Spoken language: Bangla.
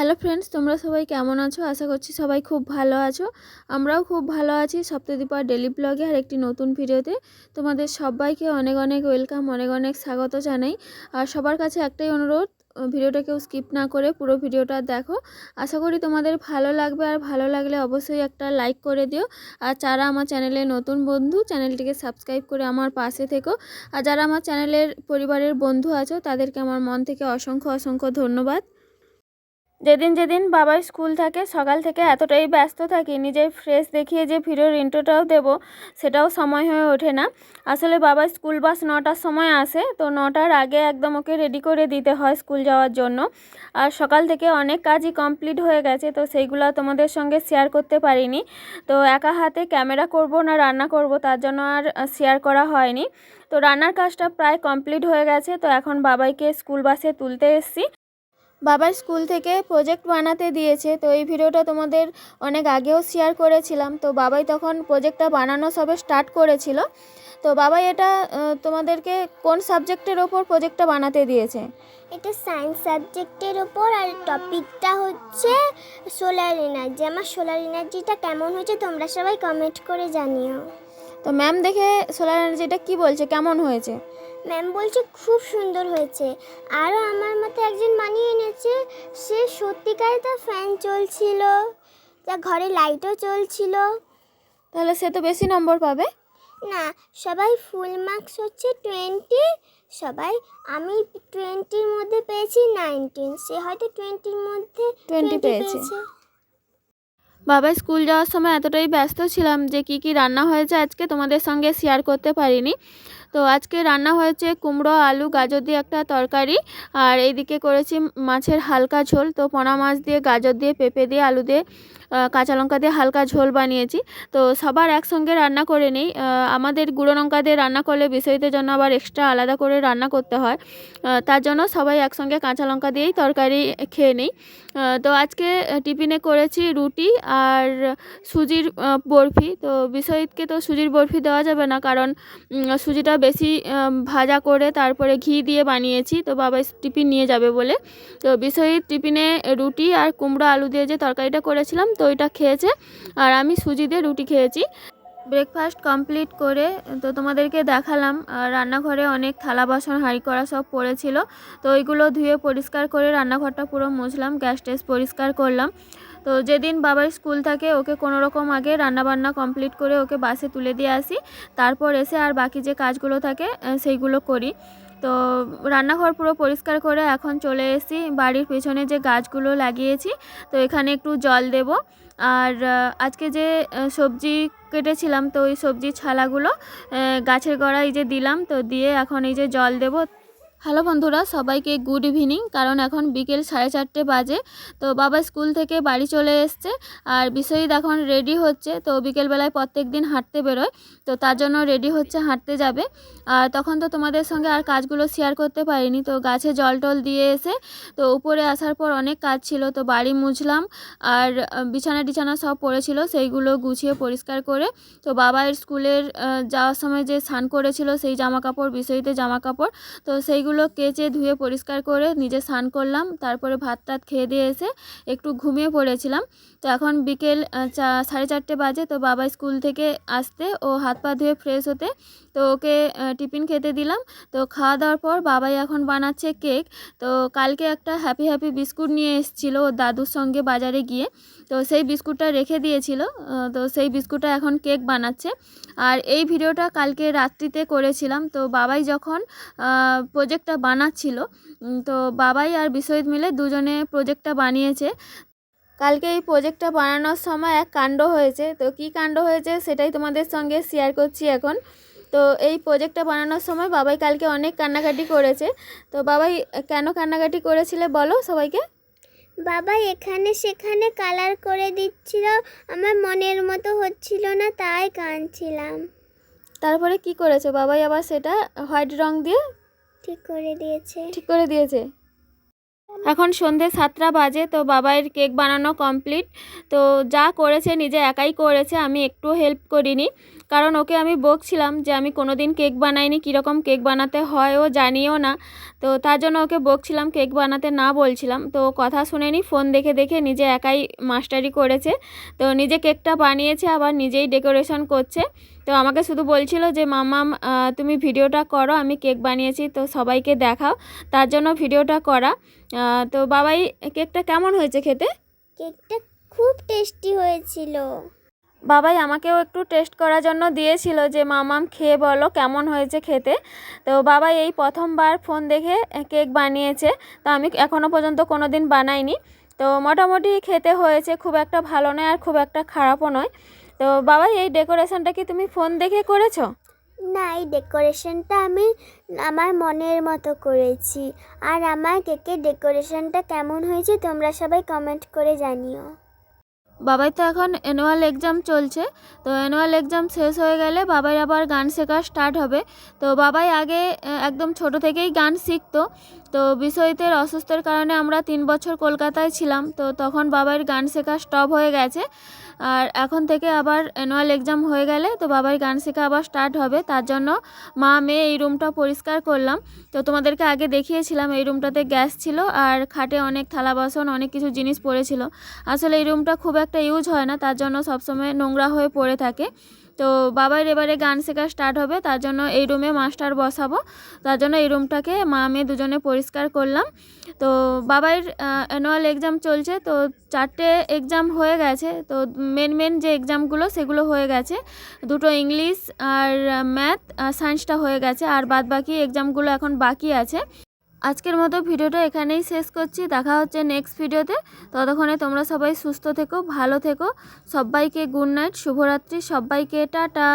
হ্যালো ফ্রেন্ডস তোমরা সবাই কেমন আছো? আশা করছি সবাই খুব ভালো আছো। আমরাও খুব ভালো আছি সপ্তদীপার ডেলি ব্লগে আর একটি নতুন ভিডিওতে। তোমাদের সবাইকে অনেক অনেক ওয়েলকাম অনেক অনেক স্বাগত জানাই। আর সবার কাছে একটাই অনুরোধ ভিডিওটা কেউ স্কিপ না করে পুরো ভিডিওটা দেখো। আশা করি তোমাদের ভালো লাগবে আর ভালো লাগলে অবশ্যই একটা লাইক করে দিও। আর যারা আমার চ্যানেলে নতুন বন্ধু, চ্যানেলটিকে সাবস্ক্রাইব করে আমার পাশে থেকো। আর যারা আমার চ্যানেলের পরিবারের বন্ধু আছো, তাদেরকে আমার মন থেকে অসংখ্য অসংখ্য ধন্যবাদ। যেদিন যেদিন বাবার স্কুল থাকে, সকাল থেকে এতটাই ব্যস্ত থাকি, নিজের ফ্রেশ দেখিয়ে যে ভিডিওর ইন্ট্রোটাও দেব, সেটাও সময় হয়ে ওঠে না। আসলে বাবার স্কুল বাস নটার সময় আসে, তো নটার আগে একদম ওকে রেডি করে দিতে হয় স্কুল যাওয়ার জন্য। আর সকাল থেকে অনেক কাজই কমপ্লিট হয়ে গেছে, তো সেইগুলো তোমাদের সঙ্গে শেয়ার করতে পারিনি। তো একা হাতে ক্যামেরা করব না, রান্না করব, তার জন্য আর শেয়ার করা হয়নি। তো রান্নার কাজটা প্রায় কমপ্লিট হয়ে গেছে, তো এখন বাবাইকে স্কুল বাসে তুলতে এসেছি। বাবার স্কুল থেকে প্রজেক্ট বানাতে দিয়েছে। তো এই ভিডিওটা তোমাদের অনেক আগেও শেয়ার করেছিলাম। তো বাবাই তখন প্রজেক্টটা বানানো সবে স্টার্ট করেছিল। তো বাবাই এটা তোমাদেরকে কোন সাবজেক্টের ওপর প্রজেক্টটা বানাতে দিয়েছে? এটা সায়েন্স সাবজেক্টের ওপর আর টপিকটা হচ্ছে সোলার এনার্জি আমার সোলার এনার্জিটা কেমন হয়েছে তোমরা সবাই কমেন্ট করে জানিও। তো ম্যাম দেখে সোলার এনার্জিটা কি বলছে? কেমন হয়েছে? ম্যাম বলছে খুব সুন্দর হয়েছে। আরও আমার মতো একজন বানিয়ে এনেছে সে সত্যিকারে তার ফ্যান চলছিল তা ঘরে লাইটও চলছিল। তাহলে সে তো বেশি নম্বর পাবে। না সবাই ফুল মার্কস হচ্ছে টোয়েন্টি সবাই আমি টোয়েন্টির মধ্যে পেয়েছি নাইনটিন সে হয়তো টোয়েন্টির মধ্যে 20 পেয়েছে। বাবা স্কুল যাওয়ার সময় এতটাই ব্যস্ত ছিলাম যে কি কি রান্না হয়েছে আজকে তোমাদের সঙ্গে শেয়ার করতে পারিনি। তো আজকে রান্না হয়েছে কুমড়ো, আলু, গাজর দিয়ে একটা তরকারি। আর এইদিকে করেছি মাছের হালকা ঝোল। তো পোনা মাছ দিয়ে গাজর দিয়ে, পেঁপে দিয়ে, আলু দিয়ে কাঁচা লঙ্কা দিয়ে হালকা ঝোল বানিয়েছি। তো সবার একসঙ্গে রান্না করে নিই। আমাদের গুঁড়ো লঙ্কা দিয়ে রান্না করলে বিষয়দের জন্য আবার এক্সট্রা আলাদা করে রান্না করতে হয়। তার জন্য সবাই একসঙ্গে কাঁচা লঙ্কা দিয়েই তরকারি খেয়ে নিই। তো আজকে টিফিনে করেছি রুটি আর সুজির বরফি। তো বিষয়কে তো সুজির বরফি দেওয়া যাবে না। কারণ সুজিটা বেশি ভাজা করে তারপরে ঘি দিয়ে বানিয়েছি। তো বাবা টিফিন নিয়ে যাবে বলে। তো বিষয়ীর টিফিনে রুটি আর কুমড়ো আলু দিয়ে যে তরকারিটা করেছিলাম, তো ওইটা খেয়েছে। আর আমি সুজি দিয়ে রুটি খেয়েছি। ব্রেকফাস্ট কমপ্লিট করে, তো তোমাদেরকে দেখালাম রান্নাঘরে অনেক থালা বাসন হাঁড়ি করা সব পড়েছিল, তো ওইগুলো ধুয়ে পরিষ্কার করে রান্নাঘরটা পুরো মুছলাম গ্যাস টেস পরিষ্কার করলাম। তো যেদিন বাবার স্কুল থাকে, ওকে কোনো রকম আগে রান্নাবান্না কমপ্লিট করে ওকে বাসে তুলে দিয়ে আসি, তারপর এসে আর বাকি যে কাজগুলো থাকে সেইগুলো করি। তো রান্নাঘর পুরো পরিষ্কার করে এখন চলে এসেছি, বাড়ির পেছনে যে গাছগুলো লাগিয়েছি, তো এখানে একটু জল দেব। আর আজকে যে সবজি কেটেছিলাম তো ওই সবজি ছালাগুলো গাছের গোড়ায় যে দিলাম, তো দিয়ে এখন এই যে জল দেব। হ্যালো বন্ধুরা, সবাইকে গুড ইভিনিং। কারণ এখন বিকেল সাড়ে চারটে বাজে, তো বাবা স্কুল থেকে বাড়ি চলে এসছে। আর বিশ্বজিৎ এখন রেডি হচ্ছে। তো বিকেলবেলায় প্রত্যেক দিন হাঁটতে বেরোয়, তো তার জন্য রেডি হচ্ছে, হাঁটতে যাবে। আর তখন তো তোমাদের সঙ্গে আর কাজগুলো শেয়ার করতে পারিনি। তো গাছে জল টল দিয়ে এসে, তো উপরে আসার পর অনেক কাজ ছিল। তো বাড়ি মুছলাম, আর বিছানা টিছানা সব পড়েছিল। সেইগুলো গুছিয়ে পরিষ্কার করে, তো বাবার স্কুলের যাওয়ার সময় যে স্নান করেছিল সেই জামা কাপড় বিষয়তে জামা কাপড় তো সেইগুলো কেচে ধুয়ে পরিষ্কার করে নিজে স্নান করলাম। তারপরে ভাত টাত খেয়ে দিয়ে এসে একটু ঘুমিয়ে পড়েছিলাম। তো এখন বিকেল চা, সাড়ে চারটে বাজে। তো বাবা স্কুল থেকে আসতে ও হাত পা ধুয়ে ফ্রেশ হতে তো ওকে টিফিন খেতে দিলাম। তো খাওয়া দাওয়ার পর বাবাই এখন বানাচ্ছে কেক। তো কালকে একটা হ্যাপি হ্যাপি বিস্কুট নিয়ে এসেছিল ওর দাদুর সঙ্গে বাজারে গিয়ে। তো সেই বিস্কুটটা রেখে দিয়েছিল। তো সেই বিস্কুটটা এখন কেক বানাচ্ছে। আর এই ভিডিওটা কালকে রাত্রিতে করেছিলাম। তো বাবাই যখন প্রজেক্টটা বানাচ্ছিল। তো বাবাই আর বিশ্বজিৎ মিলে দুজনে প্রজেক্টটা বানিয়েছে। কালকে এই প্রজেক্টটা বানানোর সময় এক কাণ্ড হয়েছে। তো কী কাণ্ড হয়েছে সেটাই তোমাদের সঙ্গে শেয়ার করছি এখন। তো এই প্রজেক্টটা বানানোর সময় বাবাই কালকে অনেক কান্নাকাটি করেছে। তো বাবাই কেন কান্নাকাটি করেছিলে বলো সবাইকে? বাবা এখানে সেখানে কালার করে দিচ্ছিল। আমার মনের মতো হচ্ছিল না তাই কাঁদছিলাম। তারপরে কি করেছে? বাবাই আবার সেটা হোয়াইট রং দিয়ে ঠিক করে দিয়েছে। ঠিক করে দিয়েছে। এখন সন্ধে সাতটা বাজে, তো বাবাইয়ের কেক বানানো কমপ্লিট। তো যা করেছে, নিজে একাই করেছে, আমি একটু হেল্প করিনি। কারণ ওকে আমি বকছিলাম যে আমি কোনো দিন কেক বানাইনি, কীরকম কেক বানাতে হয় ও জানিও না। তো তার জন্য ওকে বকছিলাম, কেক বানাতে না বলছিলাম। তো কথা শুনেনি, ফোন দেখে দেখে নিজে একাই মাস্টারি করেছে। তো নিজে কেকটা বানিয়েছে, আবার নিজেই ডেকোরেশন করছে। তো আমাকে শুধু বলছিল যে মামাম তুমি ভিডিওটা করো আমি কেক বানিয়েছি তো সবাইকে দেখাও। তার জন্য ভিডিওটা করা। তো বাবাই কেকটা কেমন হয়েছে খেতে? কেকটা খুব টেস্টি হয়েছিল। বাবাই আমাকেও একটু টেস্ট করার জন্য দিয়েছিল যে মামাম খেয়ে বলো কেমন হয়েছে খেতে? তো বাবাই এই প্রথমবার ফোন দেখে কেক বানিয়েছে তো আমি এখনও পর্যন্ত কোনো দিন বানাইনি। তো মোটামুটি খেতে হয়েছে খুব একটা ভালো নয় আর খুব একটা খারাপও নয়। তো বাবা এই ডেকোরেশনটা কি তুমি ফোন দেখে করেছ? না এই ডেকোরেশনটা আমি আমার মনের মতো করেছি। আর আমার কেকের ডেকোরেশনটা কেমন হয়েছে তোমরা সবাই কমেন্ট করে জানিও। বাবাই তো এখন অ্যানুয়াল এক্সাম চলছে। তো অ্যানুয়াল এক্সাম শেষ হয়ে গেলে বাবাই আবার গান শেখা স্টার্ট হবে। তো বাবাই আগে একদম ছোট থেকেই গান শিখতো। তো বিষয়তের অসুস্থের কারণে আমরা তিন বছর কলকাতায় ছিলাম। তো তখন বাবার গান শেখা স্টপ হয়ে গেছে। আর এখন থেকে আবার অ্যানুয়াল এক্সাম হয়ে গেলে তো বাবার গান শেখা আবার স্টার্ট হবে। তার জন্য মা, মেয়ে এই রুমটা পরিষ্কার করলাম। তো তোমাদেরকে আগে দেখিয়েছিলাম এই রুমটাতে গ্যাস ছিল আর খাটে অনেক থালা বাসন, অনেক কিছু জিনিস পড়েছিল। আসলে এই রুমটা খুব একটা ইউজ হয় না, তার জন্য সবসময় নোংরা হয়ে পড়ে থাকে। তো বাবার এবারে গান শেখা স্টার্ট হবে, তার জন্য এই রুমে মাস্টার বসাবো। তার জন্য এই রুমটাকে মা মেয়ে দুজনে পরিষ্কার করলাম। তো বাবার অ্যানুয়াল এক্সাম চলছে, তো চারটে এক্সাম হয়ে গেছে। তো মেন মেন যে এক্সামগুলো সেগুলো হয়ে গেছে। দুটো ইংলিশ আর ম্যাথ আর সায়েন্সটা হয়ে গেছে, আর বাদ বাকি এক্সামগুলো এখন বাকি আছে। আজকের মতো ভিডিওটা এখানেই শেষ করছি। দেখা হচ্ছে নেক্সট ভিডিওতে। ততক্ষণে তোমরা সবাই সুস্থ থেকো, ভালো থেকো। সবাইকে গুড নাইট শুভরাত্রি। সবাইকে টাটা।